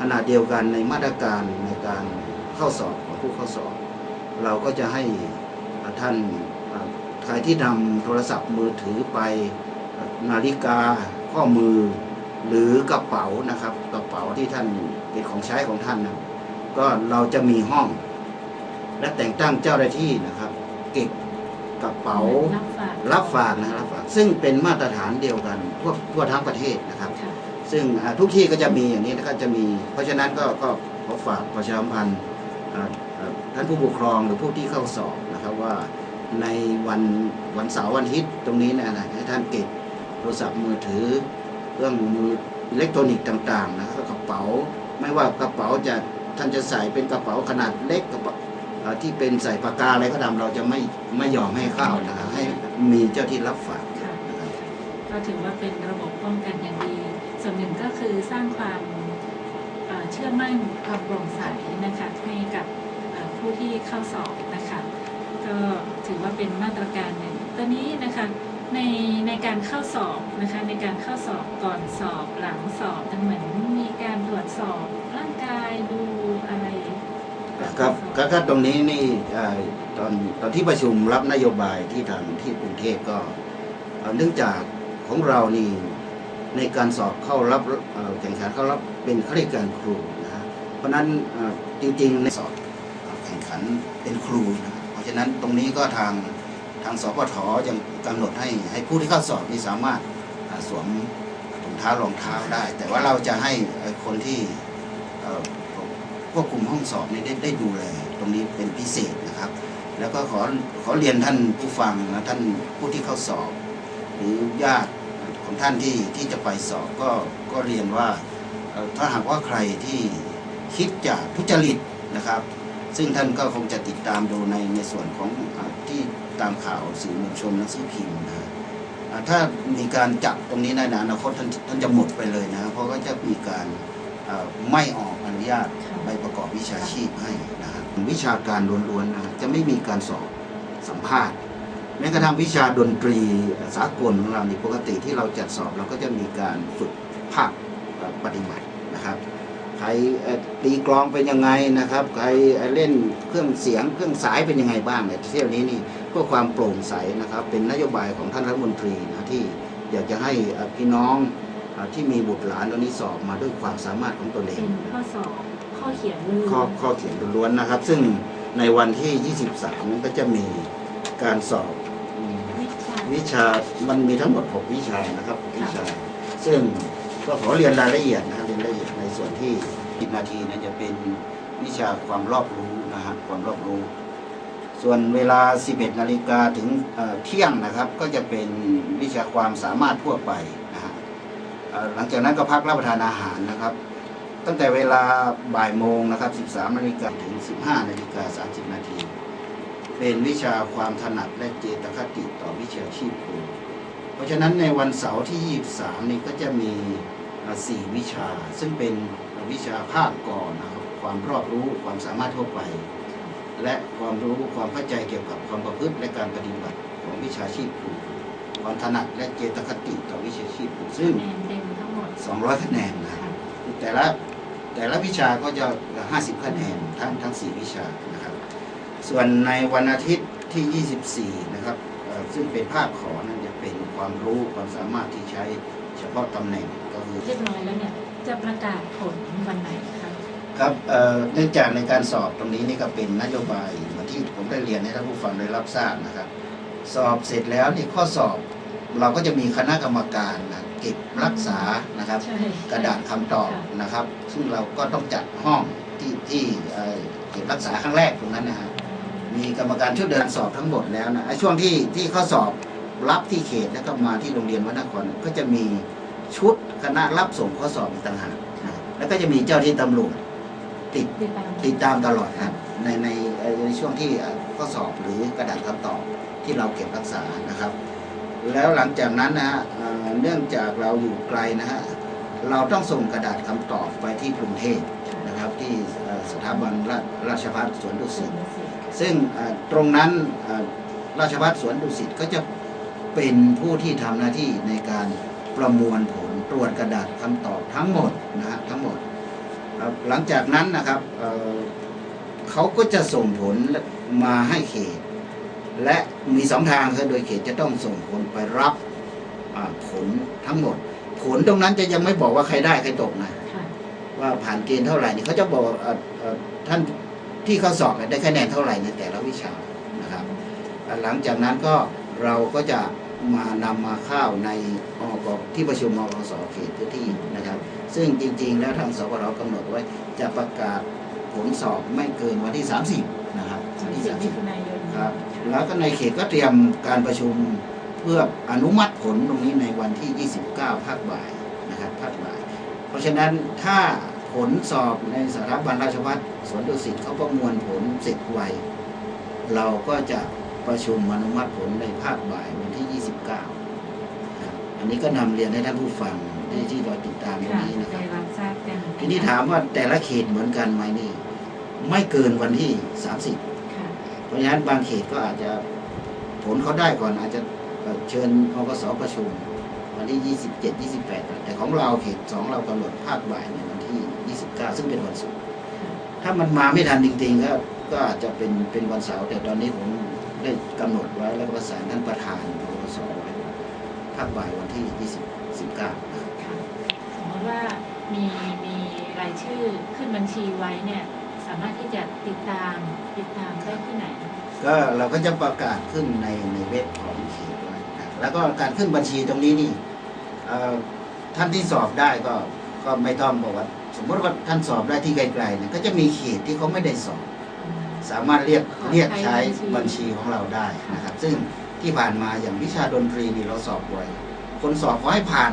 ขณะเดียวกันในมาตรการในการเข้าสอบของผู้เข้าสอบ เราก็จะให้ท่านเอ่อใครที่นำโทรศัพท์มือถือไปเอ่อนาฬิกาข้อมือ หรือกระเป๋านะครับกระเป๋าที่ท่านเป็นของใช้ของท่านนะก็เราจะมีห้อง และแต่งตั้งเจ้าหน้าที่นะครับเก็บกระเป๋ารับฝากรับฝากนะครับรับฝาก ซึ่งเป็นมาตรฐานเดียวกันทั่วทั่วทั้งประเทศนะครับค่ะ ซึ่งทุกที่ก็จะมีอย่างนี้นะครับจะมี เพราะฉะนั้นก็ก็ขอฝากประชาสัมพันธ์ท่านผู้ปกครองหรือผู้ที่เข้าสอบนะครับว่าในวันวันเสาร์วันอาทิตย์ตรงนี้นะนะให้ท่านเก็บโทรศัพท์มือถือเครื่องมืออิเล็กทรอนิกส์ต่างๆนะครับกระเป๋าไม่ว่ากระเป๋าจะท่านจะใส่เป็นกระเป๋าขนาดเล็กกระเป๋าที่เป็นใส่ปากกาอะไรก็ตามเราจะไม่ไม่ยอมให้เข้านะครับให้มีเจ้าที่รับฝากก็ถือว่าเป็นระบบป้องกันอย่างดี ส่วนหนึ่งก็คือสร้างความเชื่อมั่นความโปร่งใสนะคะให้กับผู้ที่เข้าสอบนะคะก็ถือว่าเป็นมาตรการหนึ่งตอนนี้นะคะในในการเข้าสอบนะคะในการเข้าสอบก่อนสอบหลังสอบมันเหมือนมีการตรวจสอบร่างกายดูอะไรครับก็ตรงนี้นี่ตอนตอนที่ประชุมรับนโยบายที่ทางที่กรุงเทพก็เนื่องจากของเรานี่ ในการสอบเข้ารับแข่งขันเข้ารับเป็นข้าราชการครูนะฮะเพราะนั้นจริงๆในสอบแข่งขันเป็นครูนะเพราะฉะนั้นตรงนี้ก็ทางทางสปทยังกำหนดให้ให้ผู้ที่เข้าสอบนี่สามารถสวมถุงเท้ารองเท้าได้ แต่ว่าเราจะให้คนที่ควบคุมห้องสอบนี้ได้ได้ดูแลตรงนี้เป็นพิเศษนะครับ แล้วก็ขอขอเรียนท่านผู้ฟังนะท่านผู้ที่เข้าสอบ หรือญาติ ของท่านที่ที่จะไปสอบก็ก็เรียนว่าเอ่อถ้าหากว่าใครที่คิดจะทุจริตนะครับ ซึ่งท่านก็คงจะติดตามดูในในส่วนของอาที่ตามข่าวสื่อมวลชนหนังสือพิมพ์นะฮะอ่าถ้ามีการจับตรงนี้ในอนาคตท่านท่านจะหมดไปเลยนะเพราะก็จะมีการเอ่อไม่ออกอนุญาตใบประกอบวิชาชีพให้นะครับวิชาการล้วนๆนะจะไม่มีการสอบสัมภาษณ์ แม้กระทั่งวิชาดนตรีสากลของเราในปกติที่เราจัดสอบเราก็จะมีการฝึกภาคเอ่อปฏิบัตินะครับ ใครเอ่อตีกลองเป็นยังไงนะครับ ใครเอ่อเล่นเครื่องเสียงเครื่องสายเป็นยังไงบ้างเนี่ยเที่ยวนี้นี่เพื่อความโปร่งใสนะครับ เป็นนโยบายของท่านรัฐมนตรีนะที่อยากจะให้เอ่อพี่น้องเอ่อที่มีบุตรหลานตอนนี้สอบมาด้วยความสามารถของตนเอเป็งนข้อสอบข้อเขียนมือข้อข้อเขียนล้วนๆนะครับ ซึ่งในวันที่ 23นั้นก็จะมีการสอบอืม วิชาวิชามันมีทั้งหมด 6 วิชานะครับหกวิชา ซึ่งก็ขอเรียนรายละเอียดนะครับเรียนรายละเอียดในส่วนที่10นาทีนั้นจะเป็นวิชาความรอบรู้นะฮะความรอบรู้ ส่วนเวลา 11 นาฬิกาถึงเอ่อเที่ยงนะครับ ก็จะเป็นวิชาความสามารถทั่วไปนะฮะเอ่อหลังจากนั้นก็พักรับประทานอาหารนะครับ ตั้งแต่เวลาบ่ายโมงนะครับ 13 นาฬิกาถึง 15 นาฬิกา 30 นาที เป็นวิชาความถนัดและเจตคติต่อวิชาชีพครูเพราะฉะนั้นในวันเสาร์ที่ 23 นี่ก็จะมีอ่าสี่วิชา ซึ่งเป็นวิชาภาคก่อนนะครับความรอบรู้ความสามารถทั่วไป และความรู้ความเข้าใจเกี่ยวกับความประพฤติและการปฏิบัติของวิชาชีพครูความถนัดและเจตคติต่อวิชาชีพครูซึ่งคะแนนเต็มทั้งหมด200 คะแนนนะครับแต่ละแต่ละวิชาก็จะ 50 คะแนนทั้งทั้ง 4 วิชานะครับ ส่วนในวันอาทิตย์ที่ 24 นะครับเอ่อซึ่งเป็นภาคขอนั้นจะเป็นความรู้ความสามารถที่ใช้เฉพาะตำแหน่งก็คือเรียบร้อยแล้วเนี่ยจะประกาศผลวันไหนคะครับเอ่อเนื่องจากในการสอบตรงนี้นี่ก็เป็นนโยบายเหมือนที่ผมได้เรียนให้ท่านผู้ฟังได้รับทราบนะครับ สอบเสร็จแล้วนี่ข้อสอบเราก็จะมีคณะกรรมการนะเก็บรักษานะครับใช่กระดาษคำตอบนะครับ ซึ่งเราก็ต้องจัดห้องที่ที่เอ่อเก็บรักษาครั้งแรกตรงนั้นนะฮะ มีกรรมการชุดเดินสอบทั้งหมดแล้วนะไอ้ช่วงที่ที่ข้อสอบรับที่เขตแล้วก็มาที่โรงเรียนวัดนครก็จะมีชุดคณะรับส่งข้อสอบอีกต่างหากนะแล้วก็จะมีเจ้าที่ตำรวจติดติดตามติดตามตลอดครับในในเอ่อในช่วงที่เอ่อข้อสอบหรือกระดาษคำตอบที่เราเก็บรักษานะครับ แล้วหลังจากนั้นนะฮะเอ่อเนื่องจากเราอยู่ไกลนะฮะเราต้องส่งกระดาษคำตอบไปที่กรุงเทพนะครับ ที่เอ่อสถาบันราชราชภัฏสวนดุสิต ซึ่งเอ่อตรงนั้นเอ่อราชภัฏสวนดุสิตก็จะเป็นผู้ที่ทำหน้าที่ในการประมวลผลตรวจกระดาษคำตอบทั้งหมดนะฮะทั้งหมดเอ่อหลังจากนั้นนะครับเอ่อเขาก็จะส่งผลมาให้เขต และมีสองทางคือโดยเขตจะต้องส่งผลไปรับอ่าผลทั้งหมด ผลตรงนั้นจะยังไม่บอกว่าใครได้ใครตกนะค่ะว่าผ่านเกณฑ์เท่าไหร่นี่เขาจะบอกเอ่อเอ่อท่าน ที่เขาสอบเนี่ยได้คะแนนเท่าไหร่ในแต่ละวิชานะครับอ่าหลังจากนั้นก็เราก็จะมานำมาเข้าในอกที่ประชุมอกสเขตพื้นที่นะครับ ซึ่งจริงๆ แล้วทางสปรกำหนดไว้จะประกาศผลสอบไม่เกินวันที่ 30 นะครับวันที่30มิถุ30นายนครับแล้วก็ในเขตก็เตรียมการประชุมเพื่ออนุมัติผลตรงนี้ในวันที่ 29 ภาคบ่ายนะครับภาคบ่าย เพราะฉะนั้นถ้า ผลสอบในสถาบันราชภัฏสวนดุสิตเขาประมวลผลเสร็จไว เราก็จะประชุมอนุมัติผลในภาคบ่ายวันที่ 29ครับอันนี้ก็นำเรียนให้ท่านผู้ฟังที่ที่เราติดตามตรงค่ะนี้นะครับได้รับทราบกันทีนี้ถามว่าแต่ละเขตเหมือนกันไหมนี่ ไม่เกินวันที่ 30ค่ะเพราะฉะนั้นบางเขตก็อาจจะผลเขาได้ก่อนอาจจะเอ่อเชิญอกสประชุม วันที่ 27 28 แต่ของเราเขตสองเรากำหนดภาคบ่ายในวั นที่29ซึ่งเป็นวันศุกร์ถ้ามันมาไม่ทันจริงๆก็ก็อาจจะเป็นเป็นวันเสาร์แต่ตอนนี้ผมได้กำหนดไว้แล้วก็ประสานท่านประธานอกสไว้ว่าภาคบ่ายวันที่20 19นะครับค่ะสมมติว่ามีมีรายชื่อขึ้นบัญชีไว้เนี่ยสามารถที่จะติดตามติดตามได้ที่ไหน ก็เราก็จะประกาศขึ้นในในเว็บของเขตไว้นะครับแล้วก็การขึ้นบัญชีตรงนี้นี่เอ่อท่านที่สอบได้ก็ก็ไม่ต้องบอกว่า สมมติว่าท่านสอบได้ที่ไกลๆเนี่ยก็จะมีเขตที่เขาไม่ได้สอบ สามารถเรียกขอใช้เรียกใช้บับัญญชีชีของเราได้นะครับ ซึ่งที่ผ่านมาอย่างวิชาดนตรีนี่เราสอบไว้คนสอบขอให้ผ่าน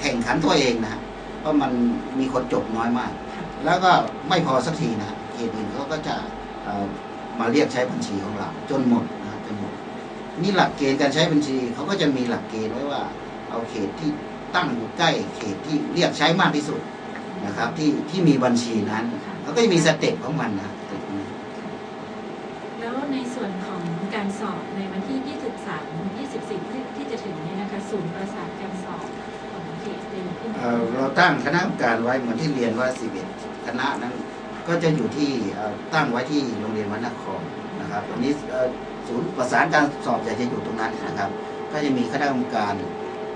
แข่งขันตัวเองนะฮะเพราะมันมีคนจบน้อยมากค่ะแล้วก็ไม่พอสักทีนะเขตอื่นเขาก็จะเอ่อมาเรียกใช้บัญชีของเรา จนหมดนะฮะจนหมดนี่หลักเกณฑ์การใช้บัญชีเขาก็จะมีหลักเกณฑ์ไว้ว่า เอาเขตที่ตั้งอยู่ใกล้เขตที่เรียกใช้มากที่สุด นะครับที่ที่มีบัญชีนั้นเขาก็จะมีสเต็ปของมันนะสเต็ปของมันแล้วในส่วนของการสอบในวันที่ 23 24ที่ที่จะถึงนี้นะคะศูนย์ประสานการสอบของเขตจะอยู่ที่ไหนเอ่อเราตั้งคณะกรรมการไว้เหมือนที่เรียนว่า 11 คณะนั้นก็จะอยู่ที่เอ่อตั้งไว้ที่โรงเรียนวัดนครนะครับอันนี้เอ่อศูนย์ประสานการสอบใหญ่จะอยู่ตรงนั้นนะครับ ก็จะมีคณะกรรมการ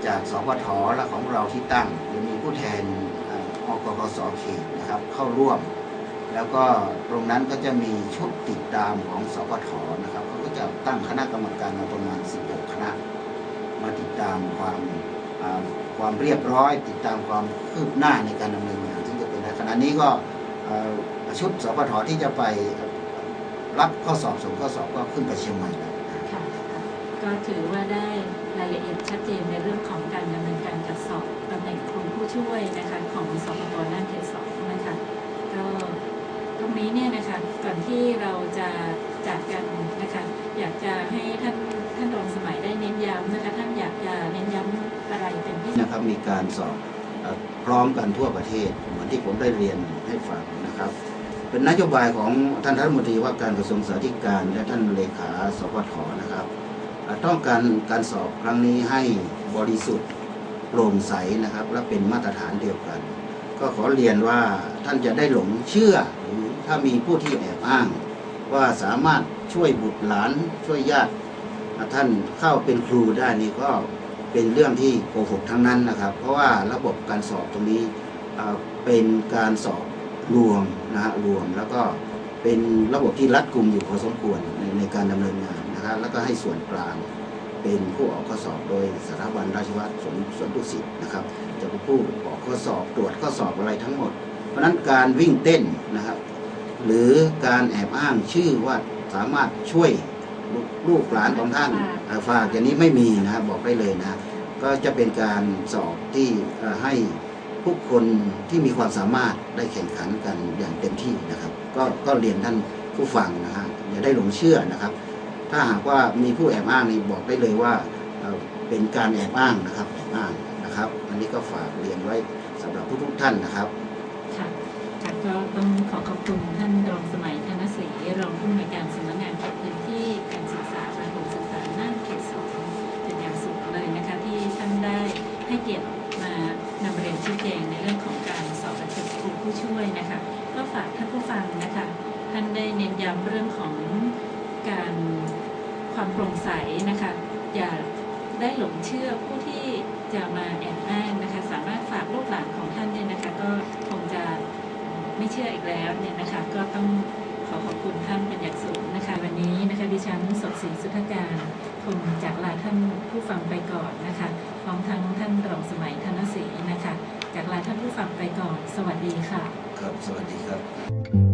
จากสพทและของเราที่ตั้งจะมีผู้แทนเอกกสเขตนะครับเข้าร่วม แล้วก็ตรงนั้นก็จะมีชุดติดตามของสพทนะครับเขาก็จะตั้งคณะกรรมการมาประมาณ 16 คณะ มาติดตามความความเรียบร้อย ติดตามความคืบหน้าในการดำเนินงานซึ่งจะเป็นในขณะนี้ก็ชุดสพทที่จะไปรับข้อสอบส่งข้อสอบก็ขึ้นไปเชียงใหม่แล้วก็ถือว่าได้รายละเอียดชัดเจนในเรื่องของการดำเนินการจัดสอบตำแหน่งครู ผู้ช่วยนะคะของสปปน่านเขตสองนะคะก็ตรงนี้เนี่ยนะคะก่อนที่เราจะจากกันนะคะอยากจะให้ท่านท่านรองสมัยได้เน้นย้ำนะคะท่านอยากจะเน้นย้ำอะไรเป็นพิเศษนะครับมีการสอบพร้อมกันทั่วประเทศเหมือนที่ผมได้เรียนให้ฟังนะครับ เป็นนโยบายของท่านรัฐมนตรีว่าการกระทรวงสาธารณการและท่านเลขาสพทนะครับ ต้องการการสอบครั้งนี้ให้บริสุทธิ์ โปร่งใสนะครับ และเป็นมาตรฐานเดียวกัน ก็ขอเรียนว่าท่านจะได้หลงเชื่อหรือถ้ามีผู้ที่แอบอ้าง ว่าสามารถช่วยบุตรหลานช่วยญาติท่านเข้าเป็นครูได้นี่ก็เป็นเรื่องที่โกหกทั้งนั้นนะครับ เพราะว่าระบบการสอบตรงนี้เป็นการสอบรวมนะฮะรวมแล้วก็เป็นระบบที่รัดกุมอยู่พอสมควรในในการดำเนินงานนะครับแล้วก็ให้ส่วนกลาง เป็นผู้ออกข้อสอบโดยสถาบันราชวัฒสวนสวนดุสิตนะครับ จะเป็นผู้ออกข้อสอบตรวจข้อสอบอะไรทั้งหมด เพราะนั้นการวิ่งเต้นนะครับ หรือการแอบอ้างชื่อว่าสามารถช่วยลูกหลานของท่านฝากอย่างนี้ไม่มีนะครับบอกได้เลยนะก็จะเป็นการสอบที่ให้ผู้คนที่มีความสามารถได้แข่งขันกันอย่างเต็มที่นะครับ ก็ก็เรียนท่านผู้ฟังนะฮะอย่าได้หลงเชื่อนะครับ ถ้าหากว่ามีผู้แอบอ้างนี่บอกได้เลยว่าเป็นการแอบอ้างนะครับแอบอ้างนะครับ อันนี้ก็ฝากเรียนไว้สำหรับทุกๆท่านนะครับค่ะก็ต้องขอขอบคุณท่านรองสมัย งใสนะคะ อย่าได้หลงเชื่อผู้ที่จะมาแอบอ้างนะคะ สามารถฝากลูกหลานของท่านเนี่ยนะคะ ก็คงจะไม่เชื่ออีกแล้วเนี่ยนะคะ ก็ต้องขอขอบคุณท่านเป็นอย่างสูงนะคะ วันนี้นะคะดิฉันสดศรีสุทธการคงจากลาท่านผู้ฟังไปก่อนนะคะพร้อมทั้งท่านรองสมัยธนศรีนะคะ จากลาท่านผู้ฟังไปก่อน สวัสดีค่ะ ครับ สวัสดีครับ